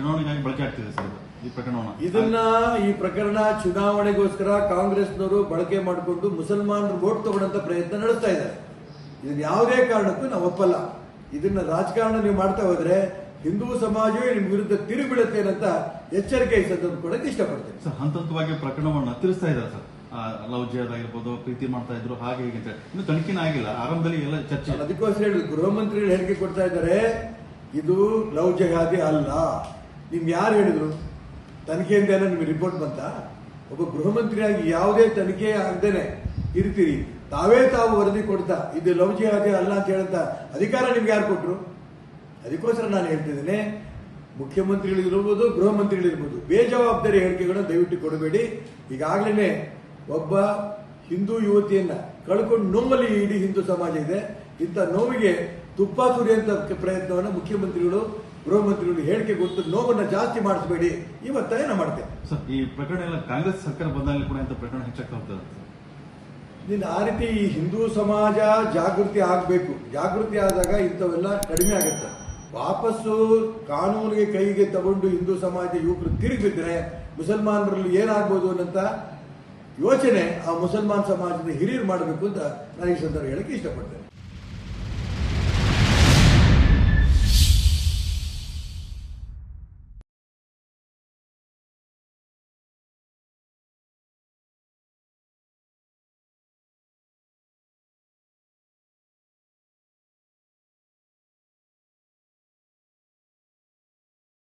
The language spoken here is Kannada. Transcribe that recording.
ಚುನಾವಣೆಗಾಗಿ ಬಳಕೆ ಆಗ್ತಿದೆ ಸರ್ ಈ ಪ್ರಕರಣ ಇದನ್ನ ಈ ಪ್ರಕರಣ ಚುನಾವಣೆಗೋಸ್ಕರ ಕಾಂಗ್ರೆಸ್ನವರು ಬಳಕೆ ಮಾಡಿಕೊಂಡು ಮುಸಲ್ಮಾನರು ಓಟ್ ತಗೊಂಡಂತ ಪ್ರಯತ್ನ ನಡೆಸ್ತಾ ಇದ್ದಾರೆ. ಇದನ್ನ ಯಾವುದೇ ಕಾರಣಕ್ಕೂ ನಾವು ಒಪ್ಪಲ್ಲ. ಇದನ್ನ ರಾಜಕಾರಣ ನೀವು ಮಾಡ್ತಾ ಹೋದ್ರೆ ಹಿಂದೂ ಸಮಾಜವೇ ನಿಮ್ ವಿರುದ್ಧ ತಿರುಗಿಬಿಡುತ್ತೆ ಅಂತ ಎಚ್ಚರಿಕೆ ಸಂದರ್ಭ ಕೊಡಕ್ಕೆ ಇಷ್ಟಪಡ್ತೇನೆ ಸರ್ ಹಂತ ಹಂತವಾಗಿ ಪ್ರಕರಣವನ್ನ ತಿರುಸ್ತಾ ಇದ್ದಾರೆ ಸರ್. ಆಗಿರ್ಬೋದು ಪ್ರೀತಿ ಮಾಡ್ತಾ ಇದ್ರು ಹಾಗೆ ಹೀಗೆ ಅಂತ ಇನ್ನು ತನಿಖೆನೇ ಆಗಿಲ್ಲ. ಆರಂಭದಲ್ಲಿ ಎಲ್ಲ ಚರ್ಚೆ. ಅದಕ್ಕೋಸ್ಕರ ಹೇಳಿ ಗೃಹ ಮಂತ್ರಿಗಳು ಹೇಳಿಕೆ ಕೊಡ್ತಾ ಇದ್ದಾರೆ ಇದು ಲವ್ ಜಹಾದಿ ಅಲ್ಲ. ನಿಮ್ ಯಾರು ಹೇಳಿದ್ರು? ತನಿಖೆಯಿಂದ ನಿಮ್ಗೆ ರಿಪೋರ್ಟ್ ಬಂತ? ಒಬ್ಬ ಗೃಹ ಮಂತ್ರಿಯಾಗಿ ಯಾವುದೇ ತನಿಖೆ ಆಗದೇನೆ. ಇರ್ತೀರಿ. ತಾವೇ ತಾವು ವರದಿ ಕೊಡ್ತಾ, ಇದು ಲವ್ ಜಿಹಾದಿ ಅಲ್ಲ ಅಂತ ಹೇಳಂತ ಅಧಿಕಾರ ನಿಮ್ಗೆ ಯಾರು ಕೊಟ್ಟರು ಅದಕ್ಕೋಸ್ಕರ ನಾನು ಹೇಳ್ತಿದ್ದೇನೆ ಮುಖ್ಯಮಂತ್ರಿಗಳಿರ್ಬೋದು ಗೃಹ ಮಂತ್ರಿಗಳಿರ್ಬೋದು ಬೇಜವಾಬ್ದಾರಿ ಹೇಳಿಕೆಗಳನ್ನ ದಯವಿಟ್ಟು ಕೊಡಬೇಡಿ. ಈಗಾಗಲೇ ಒಬ್ಬ ಹಿಂದೂ ಯುವತಿಯನ್ನ ಕಳ್ಕೊಂಡು ನೋವಲ್ಲಿ ಇಡೀ ಹಿಂದೂ ಸಮಾಜ ಇದೆ. ಇಂಥ ನೋವಿಗೆ ತುಪ್ಪ ಸುರಿಯಂತ ಪ್ರಯತ್ನವನ್ನು ಮುಖ್ಯಮಂತ್ರಿಗಳು ಗೃಹ ಮಂತ್ರಿಗಳು ಹೇಳಿಕೆ ಗೊತ್ತು ನೋವನ್ನ ಜಾಸ್ತಿ ಮಾಡಿಸಬೇಡಿ. ಇವತ್ತ ಏನ ಮಾಡ್ತೇನೆ. ಸರ್ ಈ ಪ್ರಕರಣ ಎಲ್ಲ ಕಾಂಗ್ರೆಸ್ ಸರ್ಕಾರ ಬಂದಾಗಲೂ ಕೂಡ ಇಂಥ ಪ್ರಕರಣ ಹೆಚ್ಚಾಗ್ತಾ ಹೋಗ್ತದೆ ನೀನು ಆ ರೀತಿ ಈ ಹಿಂದೂ ಸಮಾಜ ಜಾಗೃತಿ ಆಗಬೇಕು. ಜಾಗೃತಿ ಆದಾಗ ಇಂಥವೆಲ್ಲ ಕಡಿಮೆ ಆಗುತ್ತೆ. ವಾಪಸ್ಸು ಕಾನೂನಿಗೆ ಕೈಗೆ ತಗೊಂಡು ಹಿಂದೂ ಸಮಾಜ ಯುವಕರು ತಿರುಗಿದ್ರೆ ಮುಸಲ್ಮಾನರಲ್ಲಿ ಏನಾಗ್ಬೋದು ಅನ್ನಂತ ಯೋಚನೆ ಆ ಮುಸಲ್ಮಾನ್ ಸಮಾಜದ ಹಿರಿಯರು ಮಾಡಬೇಕು ಅಂತ ನಾನು ಈ ಸಂದರ್ಭ ಹೇಳಕ್ಕೆ ಇಷ್ಟಪಡ್ತೇನೆ.